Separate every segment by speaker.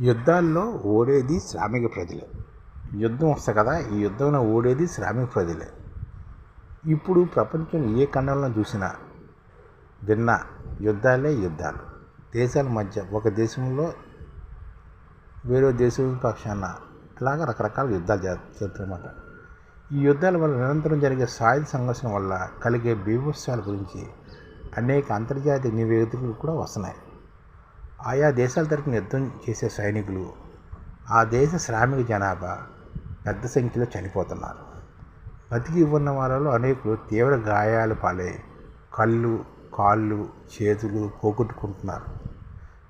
Speaker 1: యుద్ధాల్లో ఓడేది శ్రామిక ప్రజలే. యుద్ధం వస్తుంది కదా ఈ యుద్ధంలో ఓడేది శ్రామిక ప్రజలే. ఇప్పుడు ప్రపంచం ఏ ఖండంలో చూసినా విన్న యుద్ధాలే యుద్ధాలు. దేశాల మధ్య ఒక దేశంలో వేరే దేశం పక్షాన ఇలాగ రకరకాల యుద్ధాలు చేస్తారన్నమాట ఈ యుద్ధాల వల్ల నిరంతరం జరిగే సాయుధ సంఘర్షణ వల్ల కలిగే బీభత్సాల గురించి అనేక అంతర్జాతీయ నివేదికలు కూడా వస్తున్నాయి. ఆయా దేశాల తరపున యుద్ధం చేసే సైనికులు ఆ దేశ శ్రామిక జనాభా పెద్ద సంఖ్యలో చనిపోతున్నారు. బతికి ఉన్న వాళ్ళలో అనేకులు తీవ్ర గాయాలు పాలై కళ్ళు కాళ్ళు చేతులు పోగొట్టుకుంటున్నారు.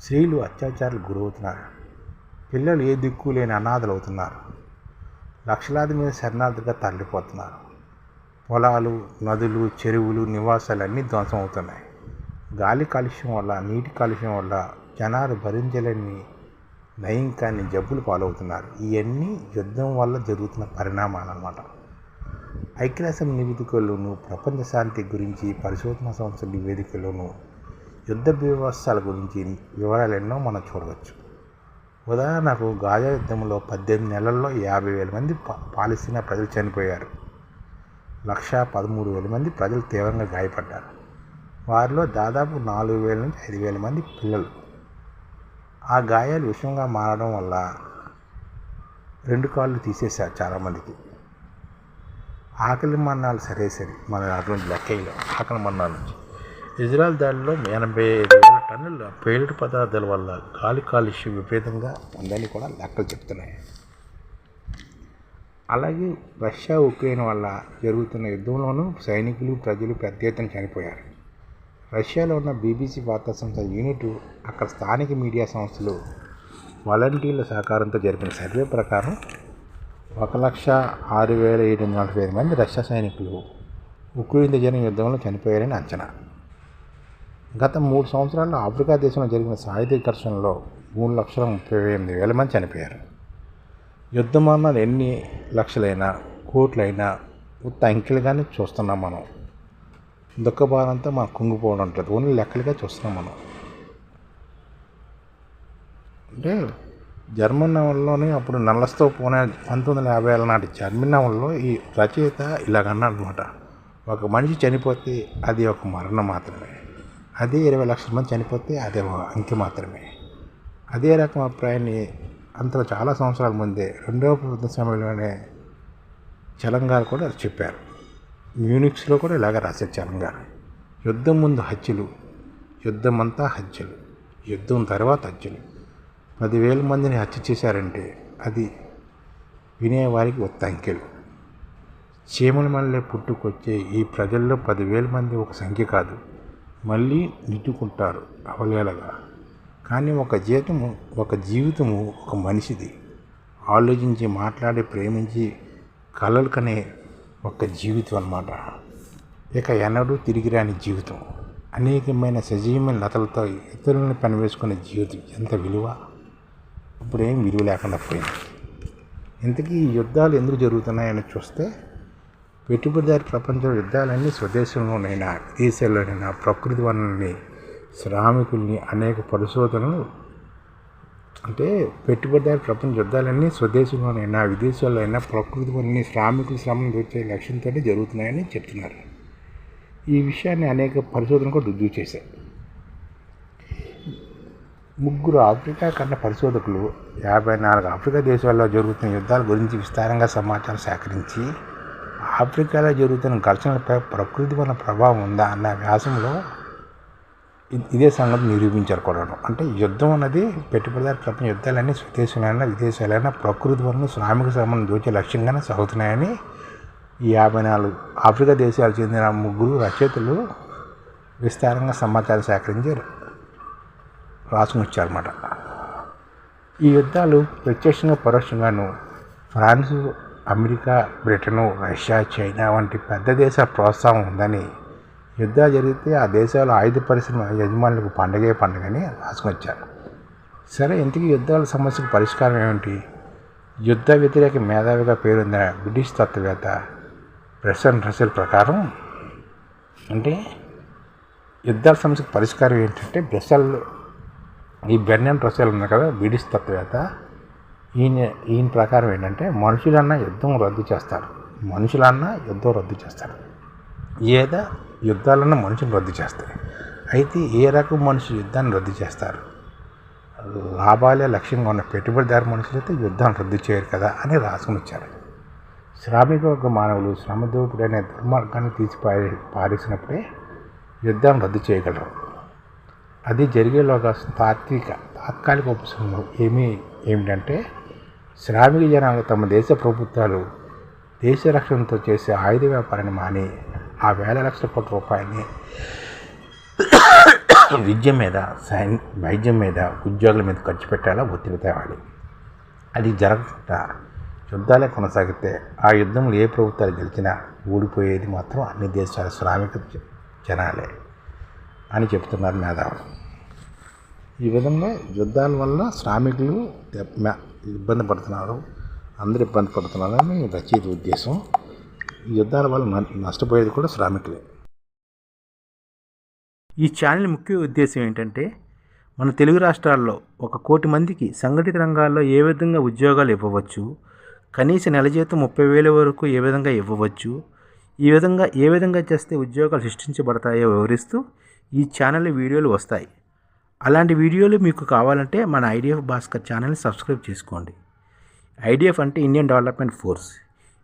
Speaker 1: స్త్రీలు అత్యాచారాలు గురవుతున్నారు. పిల్లలు ఏ దిక్కు లేని అనాథలు అవుతున్నారు. లక్షలాది మీద శరణార్థిగా తరలిపోతున్నారు. పొలాలు నదులు చెరువులు నివాసాలు అన్నీ ధ్వంసం అవుతున్నాయి. గాలి కాలుష్యం వల్ల నీటి కాలుష్యం వల్ల జనాలు భరించలేని నయం జబ్బులు పాలవుతున్నారు. ఇవన్నీ యుద్ధం వల్ల జరుగుతున్న పరిణామాలు అన్నమాట ఐక్యరాష్ట్ర నివేదికల్లోనూ ప్రపంచ శాంతి గురించి పరిశోధన సంస్థల నివేదికలోను యుద్ధ వ్యవస్థల గురించి వివరాలు ఎన్నో మనం చూడవచ్చు. ఉదాహరణకు గాజా యుద్ధంలో పద్దెనిమిది నెలల్లో యాభై వేల మంది పాలస్తీనా ప్రజలు చనిపోయారు. లక్ష పదమూడు వేల మంది ప్రజలు తీవ్రంగా గాయపడ్డారు. వారిలో దాదాపు నాలుగు వేల నుంచి ఐదు వేల మంది పిల్లలు. ఆ గాయాలు విషంగా మారడం వల్ల రెండు కాళ్ళు తీసేశారు చాలామందికి. ఆకలి మరణాలు సరే సరే మన అటువంటి లెక్కలో ఆకలి మరణాలు ఇజ్రాయల్ దాడిలో ఎనభై ఐదు వేల టన్నుల పేలుడు పదార్థాల వల్ల గాలి కాలుష్యం విపరీతంగా ఉందని కూడా లెక్కలు చెప్తున్నాయి. అలాగే రష్యా ఉక్రెయిన్ వల్ల జరుగుతున్న యుద్ధంలోనూ సైనికులు ప్రజలు పెద్ద ఎత్తున చనిపోయారు. రష్యాలో ఉన్న బీబీసీ వార్తా సంస్థ యూనిట్ అక్కడ స్థానిక మీడియా సంస్థలు వాలంటీర్ల సహకారంతో జరిపిన సర్వే ప్రకారం ఒక లక్ష ఆరు వేల ఏడు వందల నలభై ఐదు మంది రష్యా సైనికులు ఉక్రెయిన్ జరిగిన యుద్ధంలో చనిపోయారని అంచనా. గత మూడు సంవత్సరాల్లో ఆఫ్రికా దేశంలో జరిగిన సాయుధ ఘర్షణలో మూడు లక్షల ముప్పై ఎనిమిది వేల మంది చనిపోయారు. యుద్ధం మరణాలు ఎన్ని లక్షలైనా కోట్లైనా ఉత్త అంకెలుగానే చూస్తున్నాం మనం. దుఃఖ దుఃఖభారంతో మనం కుంగిపోవడం ఉంటుంది ఓన్లీ లెక్కలుగా చూస్తున్నాం మనం. అంటే జర్మన్ నవల్లోనే అప్పుడు నల్లస్తో పోనే పంతొమ్మిది వందల యాభై ఏళ్ళ నాటి జర్మన్ నవల్లో ఈ రచయిత ఇలాగన్నాడు అనమాట ఒక మనిషి చనిపోతే అది ఒక మరణం మాత్రమే. అదే ఇరవై లక్షల మంది చనిపోతే అదే ఒక అంకె మాత్రమే. అదే రకం అభిప్రాయాన్ని అంతలో చాలా సంవత్సరాల ముందే రెండవ ప్రభుత్వ సమయంలోనే చలంగారు కూడా చెప్పారు. మ్యూనిక్స్లో కూడా ఇలాగ రాశారు చలంగారు యుద్ధం ముందు హత్యలు యుద్ధం అంతా హత్యలు యుద్ధం తర్వాత హత్యలు. పదివేల మందిని హత్య చేశారంటే అది వినేవారికి ఒత్త అంకెలు. చీమల మళ్ళీ పుట్టుకొచ్చే ఈ ప్రజల్లో పదివేల మంది ఒక సంఖ్య కాదు. మళ్ళీ నిట్టుకుంటారు అవలేలగా. కానీ ఒక జీవితము ఒక జీవితము ఒక మనిషిది. ఆలోచించి మాట్లాడి ప్రేమించి కలలు కనే ఒక జీవితం అన్నమాట. ఇక ఎన్నడూ తిరిగి రాని జీవితం. అనేకమైన సజీవమైన లతలతో ఇతరులను పనివేసుకునే జీవితం ఎంత విలువ? ఇప్పుడేం విలువ లేకుండా పోయింది. ఇంతకీ ఈ యుద్ధాలు ఎందుకు జరుగుతున్నాయని చూస్తే పెట్టుబడిదారి ప్రపంచంలో యుద్ధాలన్నీ స్వదేశంలోనైనా విదేశాల్లోనైనా ప్రకృతి వనరుల్ని శ్రామికుల్ని అనేక పరిశోధనలు అంటే పెట్టుబడిదారి ప్రపంచ యుద్ధాలన్నీ స్వదేశంలోనైనా విదేశాల్లో అయినా ప్రకృతి వనరుల్ని శ్రామికుల శ్రమను వచ్చే లక్ష్యంతో జరుగుతున్నాయని చెప్తున్నారు. ఈ విషయాన్ని అనేక పరిశోధనలు కూడా రుజువు చేశారు ముగ్గురు ఆఫ్రికా ఖండ పరిశోధకులు యాభై నాలుగు ఆఫ్రికా దేశాల్లో జరుగుతున్న యుద్ధాల గురించి విస్తారంగా సమాచారం సేకరించి ఆఫ్రికాలో జరుగుతున్న ఘర్షణలపై ప్రకృతి వల్ల ప్రభావం ఉందా అన్న వ్యాసంలో ఇదే సంగతి నిరూపించారు కూడా అంటే యుద్ధం అన్నది పెట్టుబడిదారు ప్రపంచ యుద్ధాలన్నీ స్వదేశాలైనా విదేశాలైనా ప్రకృతి వలన శ్రామిక శ్రమను దోచే లక్ష్యంగానే సాగుతున్నాయని ఈ యాభై నాలుగు ఆఫ్రికా దేశాలకు చెందిన ముగ్గురు రచయితలు విస్తారంగా సమాచారం సేకరించి రాసుకుని వచ్చారన్నమాట. ఈ యుద్ధాలు ప్రత్యక్షంగా పరోక్షంగాను France America Britain Russia China వంటి పెద్ద దేశాల ప్రోత్సాహం ఉందని యుద్ధాలు జరిగితే ఆ దేశాల ఆయుధ పరిశ్రమ యజమానులకు పండగే పండగని రాసుకుని వచ్చారు. సరే ఇంతకు యుద్ధాల సమస్యకు పరిష్కారం ఏమిటి? యుద్ధ వ్యతిరేక మేధావిగా పేరొందిన బ్రిటిష్ తత్వవేత్త ప్రెసన్ రసెల్ ప్రకారం అంటే యుద్ధాల సమస్యకు పరిష్కారం ఏంటంటే బ్రెసెల్ ఈ బెర్నన్ రసెల్ ఉంది కదా బ్రిటిష్ తత్వవేత్త. ఈయన ఈయన ప్రకారం ఏంటంటే మనుషులన్నా యుద్ధం రద్దు చేస్తారు. మనుషులన్నా యుద్ధం రద్దు చేస్తారు. ఏదో యుద్ధాలను మనుషులు రద్దు చేస్తాయి. అయితే ఏ రకం మనుషులు యుద్ధాన్ని రద్దు చేస్తారు? లాభాలే లక్ష్యంగా ఉన్న పెట్టుబడిదారు మనుషులైతే యుద్ధాన్ని రద్దు చేయరు కదా అని రాసుకుని వచ్చారు. శ్రామిక వర్గ మానవులు శ్రమదోపుడు అనే దుర్మార్గాన్ని తీసి పారే పారేసినప్పుడే యుద్ధాన్ని రద్దు చేయగలరు. అది జరిగేలోగా తాత్విక తాత్కాలిక ఉపశమనం ఏమీ ఏమిటంటే శ్రామిక జనాలు తమ దేశ ప్రభుత్వాలు దేశ రక్షణతో చేసే ఆయుధ వ్యాపారాన్ని మాని ఆ వేల లక్షల కోట్ల రూపాయల్ని విద్య మీద సైన్ వైద్యం మీద ఉద్యోగుల మీద ఖర్చు పెట్టేలా ఒత్తిడి తేవాలి. అది జరగకుండా యుద్ధాలే కొనసాగితే ఆ యుద్ధంలో ఏ ప్రభుత్వాలు గెలిచినా ఊడిపోయేది మాత్రం అన్ని దేశాల శ్రామిక జనాలే అని చెప్తున్నారు మేధావులు. ఈ విధంగా యుద్ధాల వల్ల శ్రామికులు ఇబ్బంది పడుతున్నారు. అందరు ఇబ్బంది పడుతున్నారని రచయిత ఉద్దేశం. యుద్ధాల వల్ల నష్టపోయేది కూడా శ్రామికులే.
Speaker 2: ఈ ఛానల్ ముఖ్య ఉద్దేశం ఏంటంటే మన తెలుగు రాష్ట్రాల్లో ఒక కోటి మందికి సంఘటిత రంగాల్లో ఏ విధంగా ఉద్యోగాలు ఇవ్వవచ్చు కనీస నెల జీతం ముప్పై వేల వరకు ఏ విధంగా ఇవ్వవచ్చు ఈ విధంగా ఏ విధంగా చేస్తే ఉద్యోగాలు సృష్టించబడతాయో వివరిస్తూ ఈ ఛానల్ వీడియోలు వస్తాయి. అలాంటి వీడియోలు మీకు కావాలంటే మన ఐడిఎఫ్ భాస్కర్ ఛానల్ని సబ్స్క్రైబ్ చేసుకోండి. ఐడిఎఫ్ అంటే ఇండియన్ డెవలప్మెంట్ ఫోర్స్.